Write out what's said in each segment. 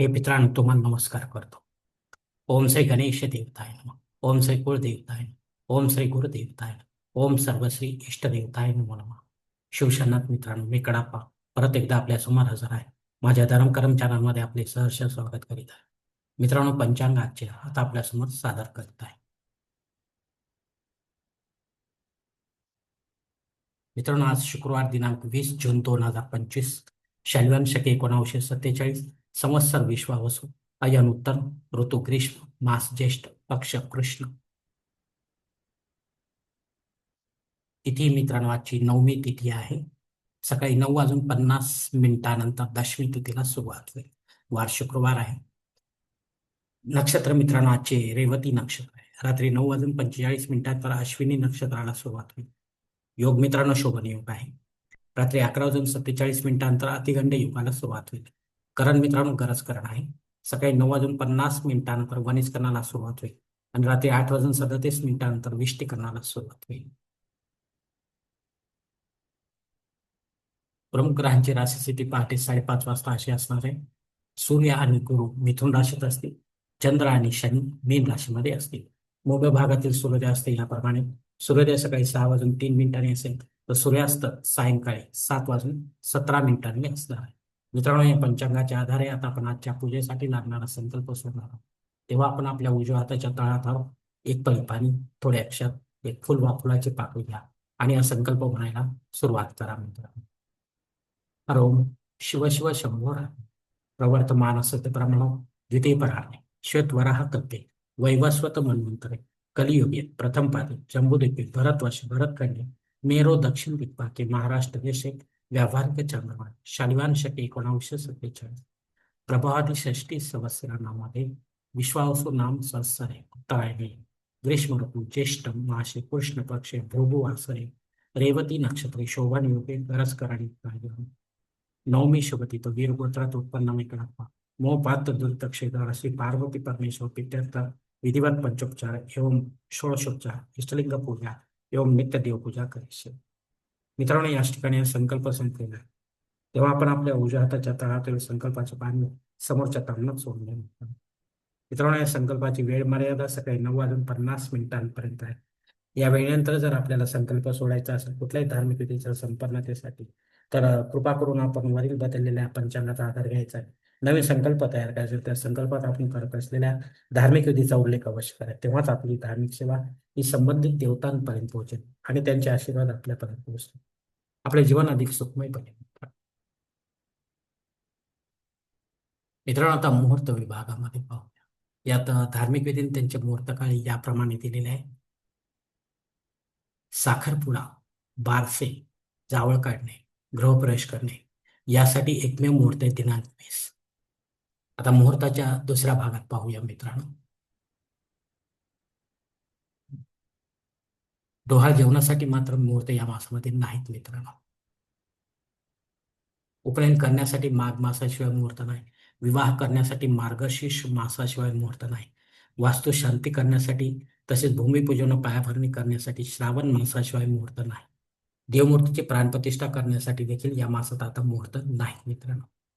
हे मित्रांनो तुम्हाला नमस्कार करतो. ओम श्री गणेश देवताय नम. ओम श्री कुळदेवताय ओम श्री गुरुदेवताय नमः. ओम सर्वश्री इष्टदेवताय नमो नमः. शिवशनाथ मित्रांनो मी कडापा परत एकदा आपल्यासमोर हजर आहे. माझ्या धर्मकर्म चॅनलमध्ये आपले सहर्ष स्वागत करीत आहे. मित्रांनो पंचांग आजचे आता आपल्यासमोर सादर करीत आहे. मित्रांनो आज शुक्रवार दिनांक वीस जून दोन हजार पंचवीस शैलवान शके एकोणावीसशे सत्तेचाळीस संवत्सर विश्वावसु। अयन उत्तर ऋतू ग्रीष्म मास ज्येष्ठ पक्ष कृष्ण। तिथी मित्रांनो आजची नवमी तिथी आहे. सकाळी नऊ वाजून पन्नास मिनिटानंतर दशमी तिथीला सुरुवात होईल. वार शुक्रवार आहे. नक्षत्र मित्रांनो आजचे रेवती नक्षत्र आहे. रात्री नऊ वाजून पंचेचाळीस मिनिटांतर अश्विनी नक्षत्राला सुरुवात होईल. योग मित्रांनो शोभन योग आहे. रात्री अकरा वाजून सत्तेचाळीस मिनिटांतर अतिगंड युगाला सुरुवात होईल. करण मित्रांनो गरज करण आहे. सकाळी नऊ वाजून पन्नास मिनिटांनंतर वनिष्करणाला सुरुवात होईल. आणि रात्री आठ वाजून सदतीस मिनिटांनंतर विष्टीकरणाला सुरुवात होईल. प्रमुख ग्रहांची राशी स्थिती पहाटे साडेपाच वाजता अशी असणार आहे. सूर्य आणि गुरु मिथुन राशीत असतील. चंद्र आणि शनी मीन राशीमध्ये असतील. मोबाईल भागातील सूर्योदय असते याप्रमाणे. सूर्योदय सकाळी सहा वाजून तीन मिनिटांनी असेल. तर सूर्यास्त सायंकाळी सात वाजून सतरा मिनिटांनी असणार आहे. मित्रांनो या पंचांगाच्या आधारे आता आपण आजच्या पूजेसाठी लागणारा संकल्प सोडणार आहोत. तेव्हा आपण आपल्या उजव्या हाताच्या तळात एक पळी पाणी थोडे अक्षर एक फुल वा फुलाची पाकळी घ्या आणि हा संकल्प म्हणायला सुरुवात करा मित्रांनो. हरोम शिव शिव शंभोर प्रवर्तमान सत्य प्रमाण द्वितीय पराणे श्वेतवराह कल्पे. वैवस्वत मन्वंतरे कलियुगे प्रथम पादे. जम्बूद्वीपे भरतवर्ष भरतखंडे. मेरो दक्षिण दिग्भागे महाराष्ट्र देशे. व्यावहारिक चंद्रमा शालिवान शके एकोणावीसशे सत्तेचाळीस प्रभावादी षष्टी नामादे विश्वावसु नाम संवत्सरे उत्तरायणे ग्रीष्म ऋतू ज्येष्ठ मासे कृष्ण पक्षे भोभुवासरे रेवती नक्षत्रे शोभन योगे गरजकरणी नवमी शुभती तो वीरगोत्रात उत्पन्न मिकणात्मा मोह पात्र श्री पार्वती परमेश्वर पित्यर्थ विधिवत पंचोपचार एवं षोडशोपचार इष्टलिंग पूजा एवं नित्य देवपूजा करीश मित्रांनो या ठिकाणी संकल्प संपलेला आहे. तेव्हा आपण आपल्या उजव्या हाताच्या तळातील संकल्पाचे पाणी समोरच्या तांबणात सोडले मित्रांनो या संकल्पाची वेळ मर्यादा सकाळी नऊ वाजून पन्नास मिनिटांपर्यंत आहे. या वेळेनंतर जर आपल्याला संकल्प सोडायचा असेल कुठल्याही धार्मिक विधीच्या संपन्नतेसाठी तर कृपा करून आपण वरील बदललेल्या पंचांगाचा आधार घ्यायचा आहे. नवीन संकल्प तयार करायचे त्या संकल्पात आपण करत असलेल्या धार्मिक विधीचा उल्लेख अवश्य आहे तेव्हाच आपली धार्मिक सेवा ही संबंधित देवतांपर्यंत पोहोचेल आणि त्यांचे आशीर्वाद आपल्यापर्यंत पोहोचतील. आपले जीवन अधिक सुखमय बनेल मित्रांनो आता मुहूर्त विभागामध्ये पाहूया. यात धार्मिक विधीने त्यांचे मुहूर्त काळी याप्रमाणे दिलेले आहे. साखरपुडा बारसे जावळ काढणे गृहप्रवेश करणे यासाठी एकमेव मुहूर्त आहे दिनांक वीस. आता मुहूर्ताच्या दुसऱ्या भागात पाहूया मित्रांनो. डोहाळ जेवणासाठी मात्र मुहूर्त या मासामध्ये नाहीत मित्रांनो. उपनयन करण्यासाठी माघ मासाशिवाय मुहूर्त नाही. विवाह करण्यासाठी मार्गशीर्ष मासाशिवाय मुहूर्त नाही. वास्तू शांती करण्यासाठी तसेच भूमिपूजन पायाभरणी करण्यासाठी श्रावण मासाशिवाय मुहूर्त नाही. देवमूर्तीची प्राणप्रतिष्ठा करण्यासाठी देखील या मासात आता मुहूर्त नाही मित्रांनो.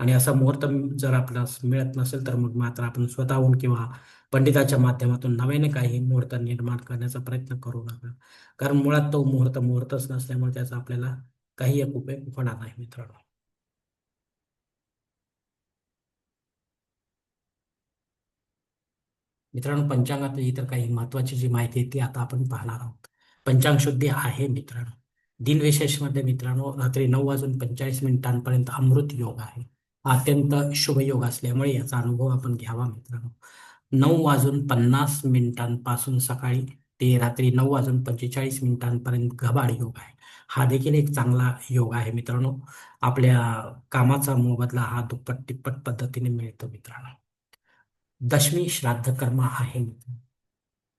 आणि असा मुहूर्त जर आपला मिळत नसेल तर मग मात्र आपण स्वतःहून किंवा पंडिताच्या माध्यमातून नव्याने काही मुहूर्त निर्माण करण्याचा प्रयत्न करू नका. कारण मुळात तो मुहूर्त मुहूर्तच नसल्यामुळे त्याचा आपल्याला काही एक उपयोग होणार नाही मित्रांनो. मित्रांनो पंचांगात इतर काही महत्वाची जी माहिती आहे ती आता आपण पाहणार आहोत. पंचांग शुद्धी आहे मित्रांनो. दिनविशेषमध्ये मित्रांनो रात्री नऊ वाजून पंचेचाळीस मिनिटांपर्यंत अमृत योग आहे. अत्यंत शुभ योग असल्यामुळे याचा अनुभव आपण घ्यावा मित्रांनो. नऊ वाजून पन्नास मिनिटांपासून सकाळी ते रात्री नऊ वाजून पंचेचाळीस मिनिटांपर्यंत घबाड योग आहे. हा देखील एक चांगला योग आहे मित्रांनो. आपल्या कामाचा मोबदला हा दुप्पट तिप्पट पद्धतीने मिळतो मित्रांनो. दशमी श्राद्ध कर्म आहे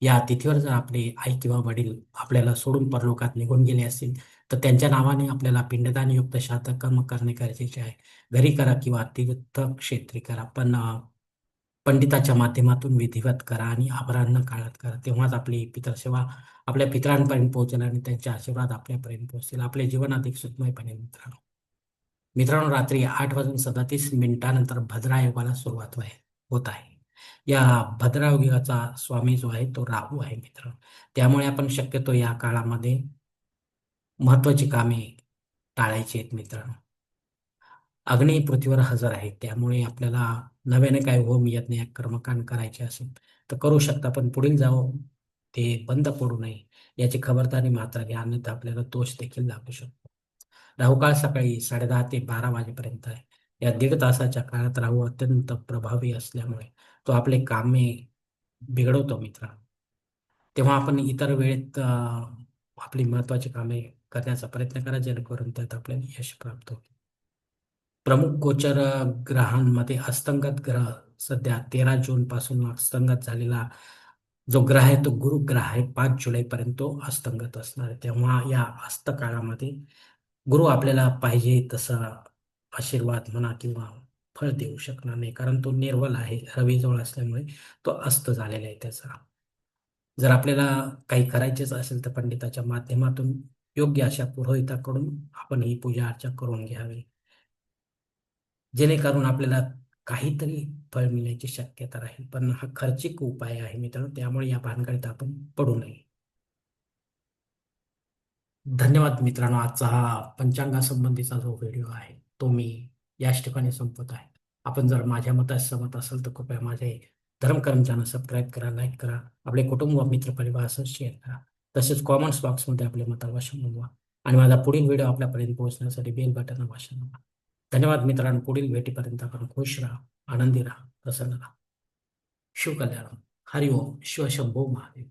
या तिथीवर जर आपले आई किंवा वडील आपल्याला सोडून परलोकात निघून गेले असतील तर त्यांच्या नावाने आपल्याला पिंडदान युक्त शात कर्म करणे गरजेचे आहे. घरी करा किंवा तीर्थक्षेत्री करा पण पंडिताच्या माध्यमातून विधिवत करा आणि आभरांना काळात करा. तेव्हाच आपली पितरसेवा आपल्या पितरांपर्यंत पोहोचेल आणि त्यांचे आशीर्वाद आपल्यापर्यंत पोहोचतील. आपले जीवन अधिक सुखमय बनेल मित्रांनो. मित्रांनो रात्री आठ वाजून सदतीस मिनिटानंतर भद्रायुगाला सुरुवात होत आहे. या भद्रायोगाचा स्वामी जो आहे तो राहू आहे मित्र त्यामुळे आपण शक्यतो या काळामध्ये महत्वाची कामे टाळायची आहेत मित्रांनो अग्नी पृथ्वीवर हजर आहे त्यामुळे आपल्याला नव्याने काय होम यज्ञ कर्मकांड करायचे असेल तर करू शकता पण पुढील जाऊन ते बंद पडू नये याची खबरदारी मात्र घ्या अन्यथा आपल्याला दोष देखील लागू शकतो. राहुकाळ सकाळी साडेदहा ते बारा वाजेपर्यंत आहे. या दीड तासाच्या काळात राहू अत्यंत प्रभावी असल्यामुळे तो आपले कामे बिघडवतो मित्र. तेव्हा आपण इतर वेळेत आपली महत्वाची कामे करण्याचा प्रयत्न करा जेणेकरून त्यात आपल्याला यश प्राप्त होईल. प्रमुख गोचर ग्रहांमध्ये अस्तंगत ग्रह सध्या तेरा जून पासून अस्तंगत झालेला जो ग्रह आहे तो गुरु ग्रह आहे. पाच जुलै पर्यंत तो अस्तंगत असणार आहे. तेव्हा या अस्त काळामध्ये गुरु आपल्याला पाहिजे तसा आशीर्वाद म्हणा किंवा फळ देऊ शकणार नाही. कारण तो निर्वल आहे. रवीजवळ असल्यामुळे तो अस्त झालेला आहे त्याचा. जर आपल्याला काही करायचेच असेल तर पंडिताच्या माध्यमातून योग्य अशा पुरोहिताकडून आपण ही पूजा अर्चा करून घ्यावी. जेणेकरून आपल्याला काहीतरी फळ मिळण्याची शक्यता राहील. पण हा खर्चिक उपाय आहे मित्रांनो त्यामुळे या भानगडीत आपण पडू नये. धन्यवाद मित्रांनो आजचा हा पंचांगासंबंधीचा जो व्हिडिओ आहे तो मी याच ठिकाणी संपत आहे. आपण जर माझ्या मतास सहमत असाल तर कृपया माझे धर्मकर्म चॅनल सबस्क्राईब करा लाईक करा. आपले कुटुंब मित्र परिवार असं शेअर करा. तसेच कॉमेंट्स बॉक्समध्ये आपले मत अवश्य नोंदवा. आणि माझा पुढील व्हिडिओ आपल्यापर्यंत पोहोचण्यासाठी बेल बटन अवश्य नोंदवा. धन्यवाद मित्रांनो. पुढील भेटीपर्यंत आपण खुश राहा आनंदी राहा प्रसन्न राहा. शिवकल्याण हरिओम. शिवशंभो महादेव.